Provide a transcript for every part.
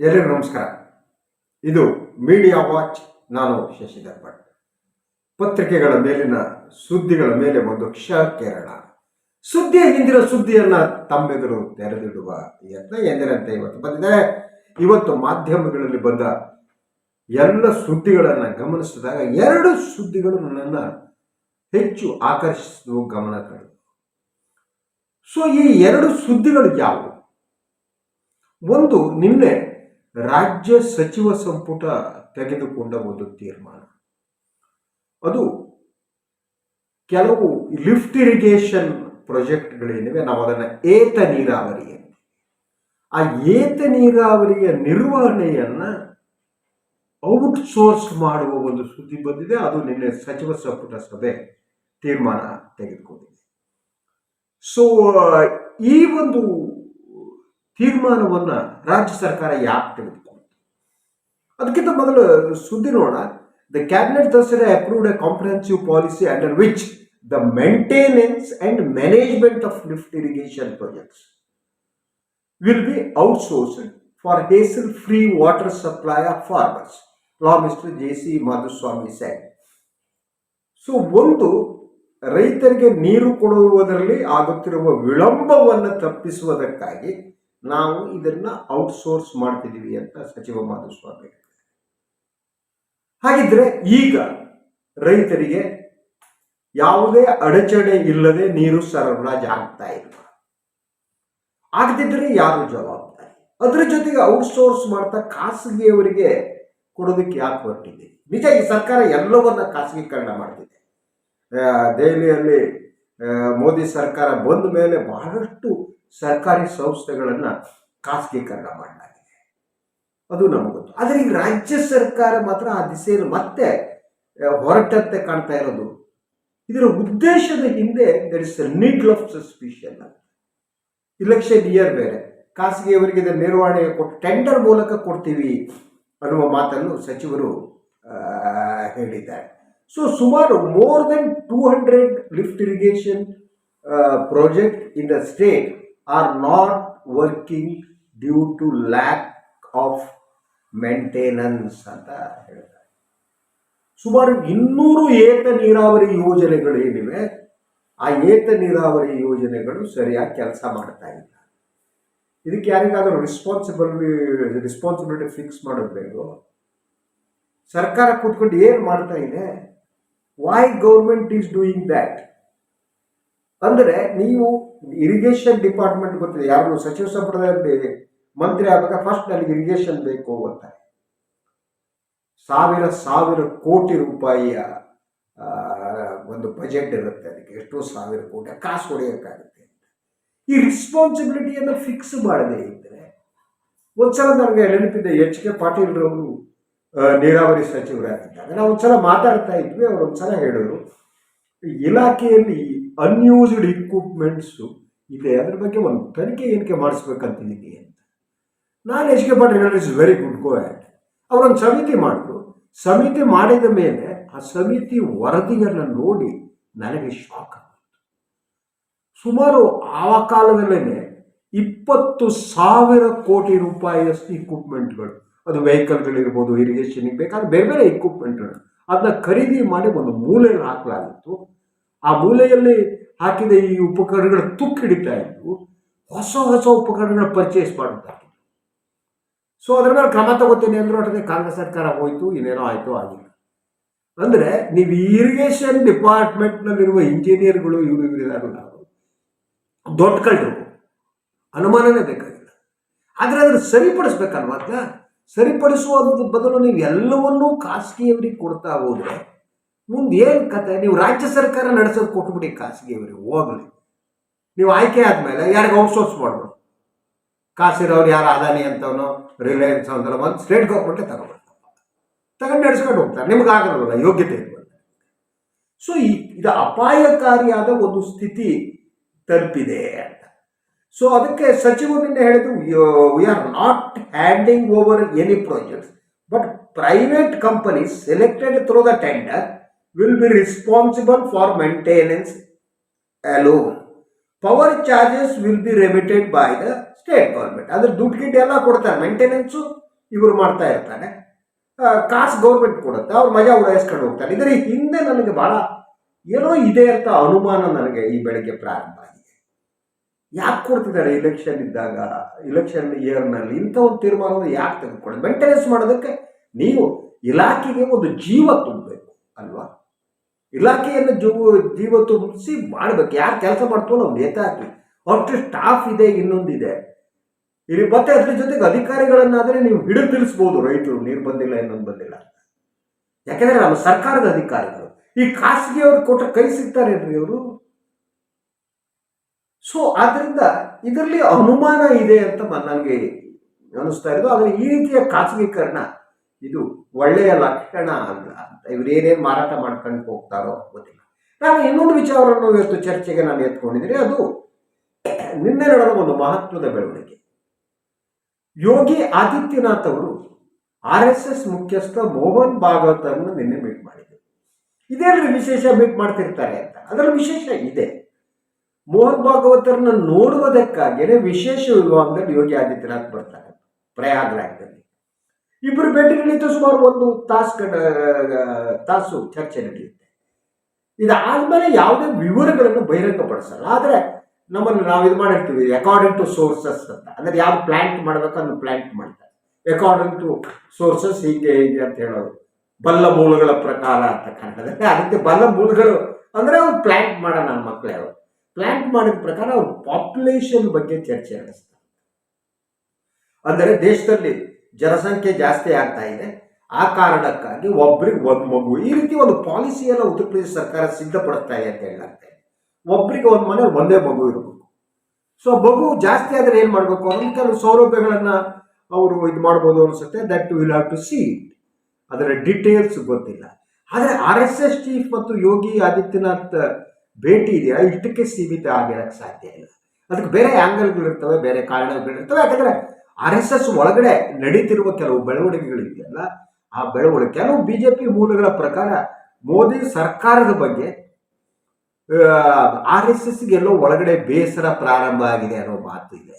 ಎಲ್ಲರಿಗೂ ನಮಸ್ಕಾರ. ಇದು ಮೀಡಿಯಾ ವಾಚ್ ನಾನು ಶಶಿಧರ್ ಭಟ್. ಪತ್ರಿಕೆಗಳ ಮೇಲಿನ ಸುದ್ದಿಗಳ ಮೇಲೆ ಒಂದು ಕ್ಷ ಕೇರಳ. ಸುದ್ದಿಯ ಹಿಂದಿನ ಸುದ್ದಿಯನ್ನ ತಮ್ಮೆದುರು ತೆರೆದಿಡುವ ಯತ್ನ ಎಂದಿನಂತೆ ಇವತ್ತು ಬಂದಿದೆ. ಇವತ್ತು ಮಾಧ್ಯಮಗಳಲ್ಲಿ ಬಂದ ಎಲ್ಲ ಸುದ್ದಿಗಳನ್ನು ಗಮನಿಸಿದಾಗ ಎರಡು ಸುದ್ದಿಗಳು ನನ್ನನ್ನು ಹೆಚ್ಚು ಆಕರ್ಷಿಸುವ ಗಮನ ಕಳೆದು ಸೊ ಈ ಎರಡು ಸುದ್ದಿಗಳು ಯಾವುವು? ಒಂದು ನಿನ್ನೆ ರಾಜ್ಯ ಸಚಿವ ಸಂಪುಟ ತೆಗೆದುಕೊಂಡ ಒಂದು ತೀರ್ಮಾನ. ಅದು ಕೆಲವು ಲಿಫ್ಟ್ ಇರಿಗೇಷನ್ ಪ್ರಾಜೆಕ್ಟ್ಗಳೇನಿವೆ ನಾವು ಅದನ್ನು ಏತ ನೀರಾವರಿ ಆ ಏತ ನೀರಾವರಿಯ ನಿರ್ವಹಣೆಯನ್ನ ಔಟ್ಸೋರ್ಸ್ ಮಾಡುವ ಒಂದು ಸುದ್ದಿ ಬಂದಿದೆ. ಅದು ನಿನ್ನೆ ಸಚಿವ ಸಂಪುಟ ಸಭೆ ತೀರ್ಮಾನ ತೆಗೆದುಕೊಂಡಿದೆ. ಸೊ ಈ ಒಂದು ತೀರ್ಮಾನವನ್ನ ರಾಜ್ಯ ಸರ್ಕಾರ ಯಾಕೆ ತೆಗೆದುಕೊಂಡಿತು ಅದಕ್ಕಿಂತ ಮೊದಲು ಸುದ್ದಿ ನೋಡ the cabinet Dasara approved a comprehensive policy under which the maintenance and management of lift irrigation projects will be for for free water supply of farmers law mister J C Madhuswamy said. So ಒಂದು ರೈತರಿಗೆ ನೀರು ಕೊಡುವುದರಲ್ಲಿ ಆಗುತ್ತಿರುವ ವಿಳಂಬವನ್ನು ತಪ್ಪಿಸುವುದಕ್ಕಾಗಿ ನಾವು ಇದನ್ನ outsource ಮಾಡ್ತಿದ್ದೀವಿ ಅಂತ ಸಚಿವ ಮಾಧುಸ್ವಾಮಿ. ಹಾಗಿದ್ರೆ ಈಗ ರೈತರಿಗೆ ಯಾವುದೇ ಅಡಚಣೆ ಇಲ್ಲದೆ ನೀರು ಸರಬರಾಜು ಆಗ್ತಾ ಇಲ್ಲ. ಆಗದಿದ್ರೆ ಯಾರು ಜವಾಬ್ದಾರಿ? ಅದ್ರ ಜೊತೆಗೆ ಔಟ್ಸೋರ್ಸ್ ಮಾಡ್ತಾ ಖಾಸಗಿಯವರಿಗೆ ಕೊಡೋದಕ್ಕೆ ಯಾಕೆ ಹೊರಟಿದೆ? ನಿಜ, ಈ ಸರ್ಕಾರ ಎಲ್ಲವನ್ನ ಖಾಸಗೀಕರಣ ಮಾಡ್ತಿದೆ. ದೆಹಲಿಯಲ್ಲಿ ಮೋದಿ ಸರ್ಕಾರ ಬಂದ ಮೇಲೆ ಬಹಳಷ್ಟು ಸರ್ಕಾರಿ ಸಂಸ್ಥೆಗಳನ್ನು ಖಾಸಗೀಕರಣ ಮಾಡಲಾಗಿದೆ. ಅದು ನಮ್ಗೆ ಗೊತ್ತು. ಆದರೆ ಈಗ ರಾಜ್ಯ ಸರ್ಕಾರ ಮಾತ್ರ ಆ ದಿಸೆಯಲ್ಲಿ ಮತ್ತೆ ಹೊರಟಂತೆ ಕಾಣ್ತಾ ಇರೋದು. ಇದರ ಉದ್ದೇಶದ ಹಿಂದೆ that is needle of suspicion election year ಬೇರೆ. ಖಾಸಗಿಯವರಿಗೆ ಇದರ ನಿರ್ವಹಣೆ ಕೊಟ್ಟು ಟೆಂಡರ್ ಮೂಲಕ ಕೊಡ್ತೀವಿ ಅನ್ನುವ ಮಾತನ್ನು ಸಚಿವರು ಹೇಳಿದ್ದಾರೆ. ಸೊ ಸುಮಾರು more than two hundred lift irrigation project in the state are not working due to lack of maintenance ಅಂತ ಹೇಳ್ತಾರೆ. ಸುಮಾರು ಇನ್ನೂರು ಏತ ನೀರಾವರಿ ಯೋಜನೆಗಳು ಏನಿವೆ, ಆ ಏತ ನೀರಾವರಿ ಯೋಜನೆಗಳು ಸರಿಯಾಗಿ ಕೆಲಸ ಮಾಡ್ತಾ ಇಲ್ಲ. ಇದಕ್ಕೆ ಯಾರಿಗಾದರೂ ರೆಸ್ಪಾನ್ಸಿಬಲ್ ರೆಸ್ಪಾನ್ಸಿಬಿಲಿಟಿ ಫಿಕ್ಸ್ ಮಾಡೋದು ಬೇಕು? ಸರ್ಕಾರ ಕೂತ್ಕೊಂಡು ಏನು ಮಾಡ್ತಾ ಇದೆ? Why government is doing that ಅಂದರೆ ನೀವು ಇರಿಗೇಷನ್ ಡಿಪಾರ್ಟ್ಮೆಂಟ್ ಗೊತ್ತಿದೆ ಯಾರು ಸಚಿವ ಸಂಪುಟದಲ್ಲಿ ಮಂತ್ರಿ ಆದಾಗ ಫಸ್ಟ್ ನನಗೆ ಇರಿಗೇಷನ್ ಬೇಕು ಅಂತ. ಸಾವಿರ ಸಾವಿರ ಕೋಟಿ ರೂಪಾಯಿಯ ಒಂದು ಬಜೆಟ್ ಇರುತ್ತೆ ಅದಕ್ಕೆ. ಎಷ್ಟೋ ಸಾವಿರ ಕೋಟಿ ಕಾಸು ಹೊಡೆಯೋಕ್ಕಾಗುತ್ತೆ ಈ ರೆಸ್ಪಾನ್ಸಿಬಿಲಿಟಿಯನ್ನು ಫಿಕ್ಸ್ ಮಾಡದೇ ಇದ್ದರೆ ಒಂದ್ಸಲ ನನಗೆ ನೆನಪಿದೆ, ಎಚ್ ಕೆ ಪಾಟೀಲ್ರವರು ನೀರಾವರಿ ಸಚಿವರಾಗಿದ್ದಾಗ. ನಾವು ಒಂದ್ಸಲ ಮಾತಾಡ್ತಾ ಇದ್ವಿ, ಅವ್ರು ಒಂದ್ಸಲ ಹೇಳಿದ್ರು, ಇಲಾಖೆಯಲ್ಲಿ ಅನ್ಯೂಸ್ಡ್ ಇಕ್ವಿಪ್ಮೆಂಟ್ಸು ಇದೆ ಅದ್ರ ಬಗ್ಗೆ ಒಂದು ತನಿಖೆ ಏನಕ್ಕೆ ಮಾಡಿಸ್ಬೇಕಂತಿದ್ದೀನಿ ಅಂತ. ನಾನು ಎಚ್ ಕೆ ಪಾಟೀಲ್ ಹೇಳಿದ್ರೆ is very good go at ಅವರೊಂದು ಸಮಿತಿ ಮಾಡಿದ್ರು. ಸಮಿತಿ ಮಾಡಿದ ಮೇಲೆ ಆ ಸಮಿತಿ ವರದಿಯನ್ನು ನೋಡಿ ನನಗೆ ಶಾಕ್ ಸುಮಾರು ಆ ಕಾಲದಲ್ಲೇ ಇಪ್ಪತ್ತು ಸಾವಿರ ಕೋಟಿ ರೂಪಾಯಿಯಷ್ಟು ಇಕ್ವಿಪ್ಮೆಂಟ್ಗಳು ಅದು ವೆಹಿಕಲ್ಗಳಿರ್ಬೋದು ಇರಿಗೇಷನ್ಗೆ ಬೇಕಾದ ಬೇರೆ ಬೇರೆ ಇಕ್ವಿಪ್ಮೆಂಟ್ಗಳು ಅದನ್ನ ಖರೀದಿ ಮಾಡಿ ಒಂದು ಮೂಲೆಯಲ್ಲಿ ಹಾಕಲಾಗಿತ್ತು. ಆ ಮೂಲೆಯಲ್ಲಿ ಹಾಕಿದ ಈ ಉಪಕರಣಗಳು ತುಕ್ಕು ಹಿಡಿತಾ ಇದ್ದು ಹೊಸ ಹೊಸ ಉಪಕರಣಗಳ ಪರ್ಚೇಸ್ ಮಾಡುತ್ತಾ ಸೊ ಅದ್ರ ಮೇಲೆ ಕ್ರಮ ತಗೋತೀನಿ ಅಂದ್ರೆ ಅಷ್ಟೇ ಕಾಂಗ್ರೆಸ್ ಸರ್ಕಾರ ಹೋಯ್ತು, ಇನ್ನೇನೋ ಆಯ್ತು ಆಗಿಲ್ಲ. ಅಂದ್ರೆ ನೀವು ಇರಿಗೇಷನ್ ಡಿಪಾರ್ಟ್ಮೆಂಟ್ನಲ್ಲಿರುವ ಇಂಜಿನಿಯರ್ಗಳು ಇವರು ಇವರು ನಾವು. ದೊಡ್ಡ ಕಳ್ಳರು. ಅನುಮಾನನೇ ಬೇಕಾಗಿಲ್ಲ. ಆದರೆ ಅದನ್ನು ಸರಿಪಡಿಸ್ಬೇಕಲ್ವ ಸರಿಪಡಿಸುವ ಬದಲು ನೀವು ಎಲ್ಲವನ್ನೂ ಖಾಸಗಿಯವರಿಗೆ ಕೊಡ್ತಾ ಹೋದ್ರೆ ಮುಂದೆ ಏನು ಕತೆ? ನೀವು ರಾಜ್ಯ ಸರ್ಕಾರ ನಡೆಸೋದು ಕೊಟ್ಬಿಡಿ ಖಾಸಗಿಯವರಿಗೆ ಹೋಗಲಿ. ನೀವು ಆಯ್ಕೆ ಆದಮೇಲೆ ಯಾರಿಗೆ ಔಟ್ಸೋರ್ಸ್ ಮಾಡ್ಬೋದು ಕಾಸಿರೋರು ಯಾರು ಅದಾನಿ ಅಂತವನು ರಿಲಯನ್ಸ್ ಅಂತಲ್ಲ ಒಂದು ಸ್ಟೇಟ್ ಗೌರ್ಮೆಂಟೇ ತಗೊಬೋದು ತಗೊಂಡು ನಡೆಸ್ಕೊಂಡು ಹೋಗ್ತಾರೆ. ನಿಮ್ಗೆ ಆಗಲ್ವಲ್ಲ, ಯೋಗ್ಯತೆ ಇಲ್ವಲ್ಲ. ಸೊ ಈ ಇದು ಅಪಾಯಕಾರಿಯಾದ ಒಂದು ಸ್ಥಿತಿ ತಲುಪಿದೆ ಅಂತ. ಸೊ ಅದಕ್ಕೆ ಸಚಿವರು ನಿನ್ನೆ ಹೇಳಿದ್ರು we are not handing over any projects but private companies selected through the tender will be responsible for maintenance alone. Power charges will be remitted by the state government ಅಂದ್ರೆ ದುಡ್ಡು ಗಿಡ್ಡು ಎಲ್ಲ ಕೊಡ್ತಾರೆ ಮೇಂಟೆನೆನ್ಸು ಇವರು ಮಾಡ್ತಾ ಇರ್ತಾನೆ ಆ, ಕಾಸು ಗೌರ್ಮೆಂಟ್ ಕೊಡುತ್ತೆ ಅವ್ರು ಮಜಾ ಉಡಾಯಿಸ್ಕೊಂಡು ಹೋಗ್ತಾರೆ. ಇದರ ಹಿಂದೆ ನನಗೆ ಬಹಳ ಏನೋ ಇದೆ ಅಂತ ಅನುಮಾನ ನನಗೆ ಈ ಬೆಳಗ್ಗೆ ಪ್ರಾರಂಭ ಆಗಿದೆ. ಯಾಕೆ ಕೊಡ್ತಿದ್ದಾರೆ ಇಲೆಕ್ಷನ್ ಇದ್ದಾಗ ಇಲೆಕ್ಷನ್ ಇಯರ್ನಲ್ಲಿ ಇಂಥ ಒಂದು ತೀರ್ಮಾನವನ್ನು ಯಾಕೆ ತೆಗೆದುಕೊಳ್ಳಿ ಮೇಂಟೆನೆನ್ಸ್ ಮಾಡೋದಕ್ಕೆ ನೀವು ಇಲಾಖೆಗೆ ಒಂದು ಜೀವ ತುಂಬಬೇಕು ಅಲ್ವಾ? ಇಲಾಖೆಯನ್ನು ಜೀವ ಜೀವ ತುಂಬಿಸಿ ಮಾಡ್ಬೇಕು. ಯಾರು ಕೆಲಸ ಮಾಡ್ತಾರೋ ನೇತಾ ನೇತಾಕಿ ಅಷ್ಟು ಸ್ಟಾಫ್ ಇದೆ, ಇನ್ನೊಂದಿದೆ. ಇಲ್ಲಿ ಮತ್ತೆ ಅದ್ರ ಜೊತೆಗೆ ಅಧಿಕಾರಿಗಳನ್ನಾದರೆ ನೀವು ಹಿಡಿದು ತಿಳಿಸ್ಬೋದು ರೈತರು, ನೀರು ಬಂದಿಲ್ಲ, ಇನ್ನೊಂದು ಬಂದಿಲ್ಲ. ಯಾಕೆಂದ್ರೆ ನಮ್ಮ ಸರ್ಕಾರದ ಅಧಿಕಾರಿಗಳು. ಈ ಖಾಸಗಿಯವ್ರು ಕೊಟ್ಟ ಕೈ ಸಿಗ್ತಾರೇನ್ರಿ ಅವರು ಸೊ ಆದ್ರಿಂದ ಇದರಲ್ಲಿ ಅನುಮಾನ ಇದೆ ಅಂತ ನನಗೆ ಅನಿಸ್ತಾ ಇರೋದು. ಆದರೆ ಈ ರೀತಿಯ ಖಾಸಗೀಕರಣ ಇದು ಒಳ್ಳೆಯ ಲಕ್ಷಣ ಅಲ್ಲ ಅಂತ ಇವರೇನೇನು ಮಾರಾಟ ಮಾಡ್ಕೊಂಡು ಹೋಗ್ತಾರೋ ಗೊತ್ತಿಲ್ಲ. ನಾನು ಇನ್ನೊಂದು ವಿಚಾರವನ್ನು ಇವತ್ತು ಚರ್ಚೆಗೆ ನಾನು ಎತ್ಕೊಂಡಿದ್ದೀನಿ. ಅದು ನಿನ್ನೆ ನಡೆದ ಒಂದು ಮಹತ್ವದ ಬೆಳವಣಿಗೆ. ಯೋಗಿ ಆದಿತ್ಯನಾಥ್ ಅವರು ಆರ್ ಎಸ್ ಎಸ್ ಮುಖ್ಯಸ್ಥ ಮೋಹನ್ ಭಾಗವತ್ ಅನ್ನು ನಿನ್ನೆ ಮೀಟ್ ಮಾಡಿದ್ರು. ಇದೇನು ವಿಶೇಷ ಮೀಟ್ ಮಾಡ್ತಿರ್ತಾರೆ ಅಂತ. ಅದರ ವಿಶೇಷ ಇದೆ. ಮೋಹನ್ ಭಾಗವತರನ್ನ ನೋಡುವುದಕ್ಕಾಗಿಯೇ ವಿಶೇಷ ವಿಭಾಗದಲ್ಲಿ ಯೋಗಿ ಆದಿತ್ಯನಾಥ್ ಬರ್ತಾರೆ. ಪ್ರಯಾಗ್ರಾಜ್ದಲ್ಲಿ ಇಬ್ಬರು ಭೇಟಿ ನಡೀತು ಸುಮಾರು ಒಂದು ತಾಸು ತಾಸು ಚರ್ಚೆ ನಡೆಯುತ್ತೆ. ಇದಾದ್ಮೇಲೆ ಯಾವುದೇ ವಿವರಗಳನ್ನು ಬಹಿರಂಗಪಡಿಸಲ್ಲ. ಆದರೆ ನಮ್ಮನ್ನು ನಾವು ಇದು ಮಾಡಿರ್ತೀವಿ ಅಕಾರ್ಡಿಂಗ್ ಟು ಸೋರ್ಸಸ್ ಅಂತ. ಅಂದರೆ ಯಾವ ಪ್ಲಾಂಟ್ ಮಾಡಬೇಕು ಅದನ್ನು ಪ್ಲಾಂಟ್ ಮಾಡ್ತಾರೆ. ಅಕಾರ್ಡಿಂಗ್ ಟು ಸೋರ್ಸಸ್ ಹೀಗೆ ಹೀಗೆ ಅಂತ ಹೇಳೋದು. ಬಲ್ಲ ಮೂಲಗಳ ಪ್ರಕಾರ ಅಂತ ಕನ್ನಡದಲ್ಲಿ ಅದಕ್ಕೆ ಬಲ್ಲ ಮೂಲಗಳು ಅಂದ್ರೆ ಅವ್ರು ಪ್ಲಾಂಟ್ ಮಾಡೋ ನನ್ನ ಮಕ್ಕಳೇ ಅವರು. ಪ್ಲಾಂಟ್ ಮಾಡಿದ ಪ್ರಕಾರ ಅವ್ರು ಪಾಪ್ಯುಲೇಷನ್ ಬಗ್ಗೆ ಚರ್ಚೆ ನಡೆಸ್ತಾರೆ. ಅಂದರೆ ದೇಶದಲ್ಲಿ ಜನಸಂಖ್ಯೆ ಜಾಸ್ತಿ ಆಗ್ತಾ ಇದೆ. ಆ ಕಾರಣಕ್ಕಾಗಿ ಒಬ್ರಿಗೆ ಒಂದು ಮಗು, ಈ ರೀತಿ ಒಂದು ಪಾಲಿಸಿಯನ್ನು ಉತ್ತರ ಪ್ರದೇಶ ಸರ್ಕಾರ ಸಿದ್ಧಪಡಿಸ್ತಾ ಇದೆ ಅಂತ ಹೇಳುತ್ತೆ ಒಬ್ರಿಗೆ ಒಂದು ಮನೆ, ಒಂದೇ ಮಗು ಇರಬೇಕು. ಸೊ ಮಗು ಜಾಸ್ತಿ ಆದರೆ ಏನು ಮಾಡಬೇಕು? ಅನ್ನೋದು ಕೆಲವು ಸೌಲಭ್ಯಗಳನ್ನು ಅವರು ಇದು ಮಾಡ್ಬೋದು ಅನಿಸುತ್ತೆ. That will have to see ಅದರ ಡೀಟೇಲ್ಸ್ ಗೊತ್ತಿಲ್ಲ. ಆದರೆ ಆರ್ ಎಸ್ ಎಸ್ ಚೀಫ್ ಮತ್ತು ಯೋಗಿ ಆದಿತ್ಯನಾಥ್ ಭೇಟಿ ಇದೆಯಾ? ಇಷ್ಟಕ್ಕೆ ಸೀಮಿತ ಆಗಿರೋಕ್ಕೆ ಸಾಧ್ಯ ಇಲ್ಲ. ಅದಕ್ಕೆ ಬೇರೆ ಆ್ಯಂಗಲ್ಗಳಿರ್ತವೆ ಬೇರೆ ಕಾರಣಗಳಿರ್ತವೆ. ಯಾಕಂದರೆ ಆರ್ ಎಸ್ ಎಸ್ ಒಳಗಡೆ ನಡೀತಿರುವ ಕೆಲವು ಬೆಳವಣಿಗೆಗಳಿದೆಯಲ್ಲ, ಆ ಬೆಳವಣಿಗೆ, ಕೆಲವು ಬಿ ಜೆ ಪಿ ಮೂಲಗಳ ಪ್ರಕಾರ ಮೋದಿ ಸರ್ಕಾರದ ಬಗ್ಗೆ ಆರ್ ಎಸ್ ಎಸ್ಗೆ ಎಲ್ಲೋ ಒಳಗಡೆ ಬೇಸರ ಪ್ರಾರಂಭ ಆಗಿದೆ ಅನ್ನೋ ಮಾತು ಇದೆ.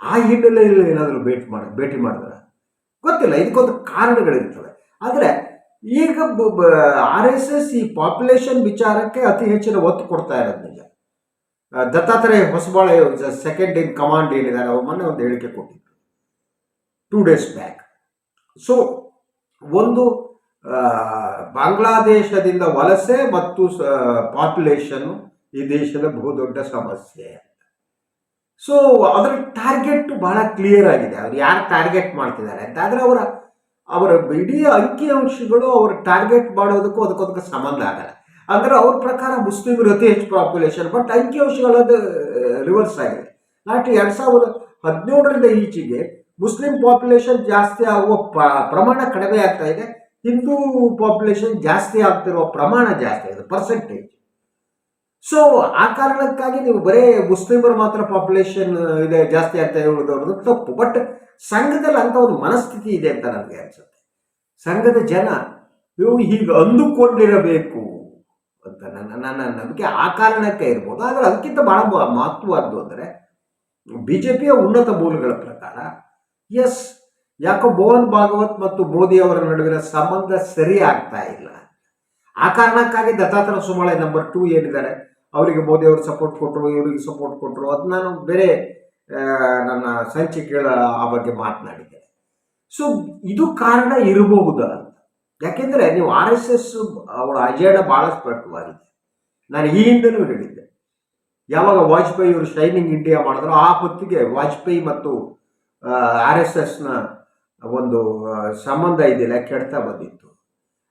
ಆ ಹಿನ್ನೆಲೆಯಲ್ಲಿ ಏನಾದರೂ ಭೇಟಿ ಮಾಡ, ಭೇಟಿ ಮಾಡಿದ್ರ? ಗೊತ್ತಿಲ್ಲ, ಇದಕ್ಕೊಂದು ಕಾರಣಗಳಿರ್ತವೆ. ಆದರೆ ಈಗ ಆರ್ ಎಸ್ ಎಸ್ ಈ ಪಾಪ್ಯುಲೇಷನ್ ವಿಚಾರಕ್ಕೆ ಅತಿ ಹೆಚ್ಚಿನ ಒತ್ತು ಕೊಡ್ತಾ ಇರೋದು ನಿಜ. Dattatreya Hosabale second in command ಏನಿದ್ದಾರೆ, ಅವ್ರು ಮೊನ್ನೆ ಒಂದು ಹೇಳಿಕೆ ಕೊಟ್ಟಿದ್ರು. ಟೂ ಡೇಸ್ ಬ್ಯಾಕ್ ಸೊ ಒಂದು ಬಾಂಗ್ಲಾದೇಶದಿಂದ ವಲಸೆ ಮತ್ತು ಪಾಪ್ಯುಲೇಷನ್ ಈ ದೇಶದ ಬಹುದೊಡ್ಡ ಸಮಸ್ಯೆ ಸೊ ಅದರ ಟಾರ್ಗೆಟ್ ಬಹಳ ಕ್ಲಿಯರ್ ಆಗಿದೆ. ಅವ್ರು ಯಾರು ಟಾರ್ಗೆಟ್ ಮಾಡ್ತಿದ್ದಾರೆ ಅಂತ. ಆದರೆ ಅವರ ಅವರ ಇಡೀ ಅಂಕಿಅಂಶಗಳು ಅವ್ರ ಟಾರ್ಗೆಟ್ ಮಾಡೋದಕ್ಕೂ ಅದಕ್ಕೊಂದಕ್ಕೆ ಸಂಬಂಧ ಆಗಲ್ಲ. ಅಂದ್ರೆ ಅವ್ರ ಪ್ರಕಾರ ಮುಸ್ಲಿಮರು ಅತಿ ಹೆಚ್ಚು ಪಾಪ್ಯುಲೇಷನ್ ಬಟ್ ಅಂಕಿಅಂಶಗಳದ್ದು ರಿವರ್ಸ್ ಆಗಿದೆ. ನಾಟ್ ಎರಡು ಸಾವಿರದ ಹದಿನೇಳರಿಂದ ಈಚೆಗೆ ಮುಸ್ಲಿಂ ಪಾಪ್ಯುಲೇಷನ್ ಜಾಸ್ತಿ ಆಗುವ ಪ್ರಮಾಣ ಕಡಿಮೆ ಆಗ್ತಾ ಇದೆ. ಹಿಂದೂ ಪಾಪ್ಯುಲೇಷನ್ ಜಾಸ್ತಿ ಆಗ್ತಿರುವ ಪ್ರಮಾಣ ಜಾಸ್ತಿ ಇದೆ ಪರ್ಸೆಂಟೇಜ್ ಸೊ ಆ ಕಾರಣಕ್ಕಾಗಿ ನೀವು ಬರೇ ಮುಸ್ಲಿಮರು ಮಾತ್ರ ಪಾಪ್ಯುಲೇಷನ್ ಇದೆ, ಜಾಸ್ತಿ ಆಗ್ತಾ ಇರೋದು ತಪ್ಪು. ಬಟ್ ಸಂಘದಲ್ಲಿ ಅಂತ ಒಂದು ಮನಸ್ಥಿತಿ ಇದೆ ಅಂತ ನನಗೆ ಅನ್ಸುತ್ತೆ. ಸಂಘದ ಜನ ಇವು ಹೀಗೆ ಅಂದುಕೊಂಡಿರಬೇಕು ಅಂತ ನನ್ನ ನನ್ನ ನಂಬಿಕೆ ಆ ಕಾರಣಕ್ಕೆ ಇರ್ಬೋದು. ಆದರೆ ಅದಕ್ಕಿಂತ ಬಹಳ ಮಹತ್ವದ್ದು ಅಂದರೆ ಬಿ ಜೆ ಪಿಯ ಉನ್ನತ ಮೂಲಗಳ ಪ್ರಕಾರ ಎಸ್ ಯಾಕೋ ಮೋಹನ್ ಭಾಗವತ್ ಮತ್ತು ಮೋದಿ ಅವರ ನಡುವಿನ ಸಂಬಂಧ ಸರಿ ಆಗ್ತಾ ಇಲ್ಲ. ಆ ಕಾರಣಕ್ಕಾಗಿ ದತ್ತಾತ್ರ ಸುಮಾಳೆ ನಂಬರ್ ಟೂ ಏನಿದ್ದಾರೆ ಅವರಿಗೆ ಮೋದಿ ಅವರು ಸಪೋರ್ಟ್ ಕೊಟ್ಟರು ಇವರಿಗೆ ಸಪೋರ್ಟ್ ಕೊಟ್ಟರು ಅದು ನಾನು ಬೇರೆ ನನ್ನ ಸಂಚಿಕೆಗಳ ಆ ಬಗ್ಗೆ ಮಾತನಾಡಿದೆ ಸೊ ಇದು ಕಾರಣ ಇರಬಹುದು ಯಾಕೆಂದರೆ ನೀವು ಆರ್ ಎಸ್ ಎಸ್ ಅವರ ಅಜೆಂಡ ಭಾಳ ಸ್ಪಷ್ಟವಾಗಿದೆ ನಾನು ಈ ಹಿಂದೆನೂ ಹೇಳಿದ್ದೆ. ಯಾವಾಗ ವಾಜಪೇಯಿ ಅವರು ಶೈನಿಂಗ್ ಇಂಡಿಯಾ ಮಾಡಿದ್ರು, ಆ ಹೊತ್ತಿಗೆ ವಾಜಪೇಯಿ ಮತ್ತು ಆರ್ ಎಸ್ ಎಸ್ನ ಒಂದು ಸಂಬಂಧ ಇದೆಯಲ್ಲ, ಕೆಡ್ತಾ ಬಂದಿತ್ತು.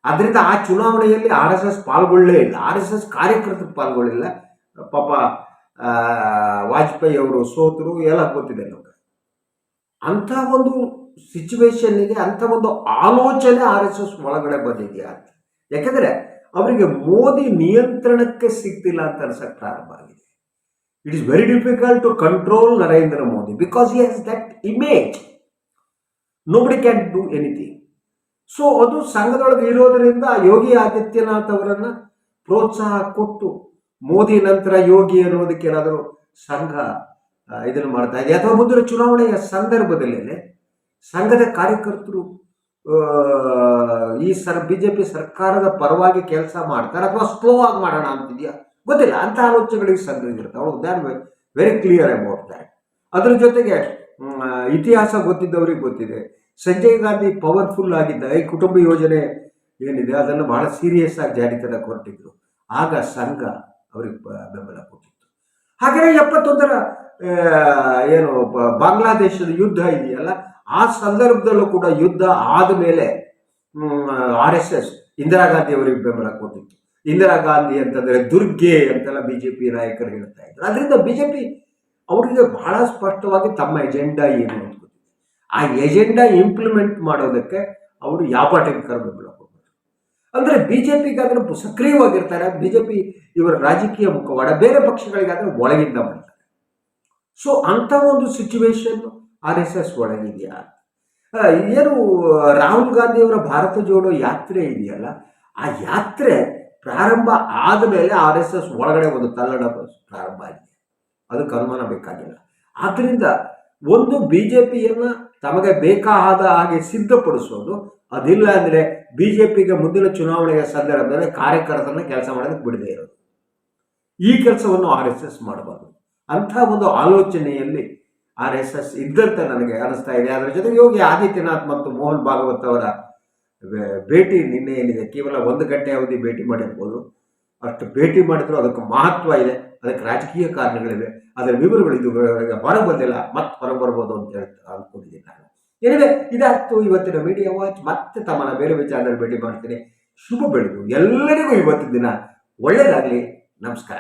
ಅದರಿಂದ ಆ ಚುನಾವಣೆಯಲ್ಲಿ ಆರ್ ಎಸ್ ಎಸ್ ಪಾಲ್ಗೊಳ್ಳೇ ಇಲ್ಲ. ಆರ್ ಎಸ್ ಎಸ್ ಕಾರ್ಯಕರ್ತರು ಪಾಲ್ಗೊಳ್ಳಿಲ್ಲ. ಪಾಪ ವಾಜಪೇಯಿ ಅವರು ಸೋತರು, ಎಲ್ಲ ಗೊತ್ತಿದೆ ನಮ್ಗೆ. ಅಂಥ ಒಂದು ಸಿಚುವೇಶನ್ನಿಗೆ ಅಂಥ ಒಂದು ಆಲೋಚನೆ ಆರ್ ಎಸ್ ಎಸ್ ಒಳಗಡೆ ಬಂದಿದೆಯಾ ಅಂತ. ಯಾಕೆಂದರೆ, ಅವರಿಗೆ ಮೋದಿ ನಿಯಂತ್ರಣಕ್ಕೆ ಸಿಗ್ತಿಲ್ಲ ಅಂತ ಅನ್ಸಕ್ಕೆ ಪ್ರಾರಂಭ ಆಗಿದೆ. Is very difficult to control Narendra Modi because he has that image nobody can do anything so ಅದು ಸಂಘದೊಳಗೆ ಇರೋದರಿಂದ ಯೋಗಿ ಆದಿತ್ಯನಾಥ್ ಅವರನ್ನು ಪ್ರೋತ್ಸಾಹ ಕೊಟ್ಟು ಮೋದಿ ನಂತರ ಯೋಗಿ ಅನ್ನೋದಕ್ಕೆ ಏನಾದರೂ ಸಂಘ ಇದನ್ನು ಮಾಡ್ತಾ ಇದೆ. ಅಥವಾ ಮುಂದಿನ ಚುನಾವಣೆಯ ಸಂದರ್ಭದಲ್ಲಿ ಸಂಘದ ಕಾರ್ಯಕರ್ತರು ಈ ಸರ್ ಬಿ ಜೆ ಪಿ ಸರ್ಕಾರದ ಪರವಾಗಿ ಕೆಲಸ ಮಾಡ್ತಾರೆ ಅಥವಾ ಸ್ಲೋ ಆಗಿ ಮಾಡೋಣ ಅಂತಿದೆಯಾ? ಗೊತ್ತಿಲ್ಲ ಅಂತ ಆಲೋಚನೆಗಳಿಗೆ ಸಂಘದಿರುತ್ತೆ ಅವಳು then very clear about that ಅದ್ರ ಜೊತೆಗೆ ಇತಿಹಾಸ ಗೊತ್ತಿದ್ದವ್ರಿಗೆ ಗೊತ್ತಿದೆ. ಸಂಜಯ್ ಗಾಂಧಿ ಪವರ್ಫುಲ್ ಆಗಿದ್ದ ಈ ಕುಟುಂಬ ಯೋಜನೆ ಏನಿದೆ, ಅದನ್ನು ಬಹಳ ಸೀರಿಯಸ್ ಆಗಿ ಜಾರಿ ತರ ಹೊರಟಿದ್ರು ಆಗ ಸಂಘ ಅವ್ರಿಗೆ ಬೆಂಬಲ ಕೊಟ್ಟಿತ್ತು. ಹಾಗೆಯೇ ಎಪ್ಪತ್ತೊಂದರ ಏನು ಬಾಂಗ್ಲಾದೇಶದ ಯುದ್ಧ ಇದೆಯಲ್ಲ, ಆ ಸಂದರ್ಭದಲ್ಲೂ ಕೂಡ ಯುದ್ಧ ಆದ ಮೇಲೆ R S S Indira Gandhi ಅವರಿಗೆ ಬೆಂಬಲ ಕೊಟ್ಟಿತ್ತು. ಇಂದಿರಾ ಗಾಂಧಿ ಅಂತಂದ್ರೆ ದುರ್ಗೆ ಅಂತೆಲ್ಲ ಬಿಜೆಪಿ ನಾಯಕರು ಹೇಳ್ತಾ ಇದ್ರು. ಅದರಿಂದ ಬಿಜೆಪಿ ಅವರಿಗೆ ಬಹಳ ಸ್ಪಷ್ಟವಾಗಿ ತಮ್ಮ ಎಜೆಂಡಾ ಏನು ಅಂತ ಗೊತ್ತಿದೆ ಆ ಎಜೆಂಡಾ ಇಂಪ್ಲಿಮೆಂಟ್ ಮಾಡೋದಕ್ಕೆ ಅವರು ಯಾವ ಟೆಂಕರ್ ಅಂದರೆ ಬಿ ಜೆ ಬಿಜೆಪಿಗಾದ್ರೆ ಸಕ್ರಿಯವಾಗಿರ್ತಾರೆ, ಬಿಜೆಪಿ ಇವರ ರಾಜಕೀಯ ಮುಖವಾಡ, ಬೇರೆ ಪಕ್ಷಗಳಿಗಾದ್ರೆ ಒಳಗಿಂದ ಮಾಡ್ತಾರೆ. ಸೊ ಅಂತ ಒಂದು ಸಿಚುವೇಶನ್ ಆರ್ ಎಸ್ ಎಸ್ ಒಳಗಿದೆಯಾ? ಏನು, ರಾಹುಲ್ ಗಾಂಧಿ ಅವರ ಭಾರತ ಜೋಡೋ ಯಾತ್ರೆ ಇದೆಯಲ್ಲ? ಆ ಯಾತ್ರೆ ಪ್ರಾರಂಭ ಆದಮೇಲೆ ಆರ್ ಎಸ್ ಎಸ್ ಒಳಗಡೆ ಒಂದು ತಲ್ಲಣ ಪ್ರಾರಂಭ ಆಗಿದೆ. ಅದಕ್ಕೆ ಅನುಮಾನ ಬೇಕಾಗಿಲ್ಲ. ಆದ್ದರಿಂದ ಒಂದು ಬಿ ಜೆ ಪಿಯನ್ನು ತಮಗೆ ಬೇಕಾದ ಹಾಗೆ ಸಿದ್ಧಪಡಿಸೋದು ಅದಿಲ್ಲ ಅಂದರೆ ಬಿ ಜೆ ಪಿಗೆ ಮುಂದಿನ ಚುನಾವಣೆಯ ಸಂದರ್ಭದಲ್ಲಿ ಕಾರ್ಯಕರ್ತರನ್ನ ಕೆಲಸ ಮಾಡೋದಕ್ಕೆ ಬಿಡದೇ ಇರೋದು. ಈ ಕೆಲಸವನ್ನು ಆರ್ ಎಸ್ ಎಸ್ ಮಾಡಬಾರ್ದು. ಅಂಥ ಒಂದು ಆಲೋಚನೆಯಲ್ಲಿ ಆರ್ ಎಸ್ ಎಸ್ ಇದ್ದಂತೆ ನನಗೆ ಅನಿಸ್ತಾ ಇದೆ. ಅದರ ಜೊತೆಗೆ ಯೋಗಿ ಆದಿತ್ಯನಾಥ್ ಮತ್ತು ಮೋಹನ್ ಭಾಗವತ್ ಅವರ ಭೇಟಿ ನಿನ್ನೆ ಏನಿದೆ? ಕೇವಲ ಒಂದು ಗಂಟೆ ಅವಧಿ ಭೇಟಿ ಮಾಡಿರ್ಬೋದು. ಅಷ್ಟು ಭೇಟಿ ಮಾಡಿದ್ರು ಅದಕ್ಕೆ ಮಹತ್ವ ಇದೆ. ಅದಕ್ಕೆ ರಾಜಕೀಯ ಕಾರಣಗಳಿವೆ. ಅದರ ವಿವರಗಳು ಇದು ಹೊರಗೆ ಬಂದಿಲ್ಲ. ಮತ್ತೆ ಹೊರಗೆ ಬರ್ಬೋದು ಅಂತ ಹೇಳ್ತಾ ಅಂದ್ಕೊಂಡಿದ್ದೀನಿ ನಾನು. ಏನಿದೆ ಇದಾಯ್ತು. ಇವತ್ತಿನ ಮೀಡಿಯಾ ವಾಚ್ ಮತ್ತೆ ತಮ್ಮನ ಬೇರೆ ವಿಚಾರದಲ್ಲಿ ಭೇಟಿ ಮಾಡ್ತೀನಿ. ಶುಭ ಬೆಳೆದು ಎಲ್ಲರಿಗೂ ಇವತ್ತಿನ ದಿನ ಒಳ್ಳೆಯದಾಗಲಿ. ನಮಸ್ಕಾರ.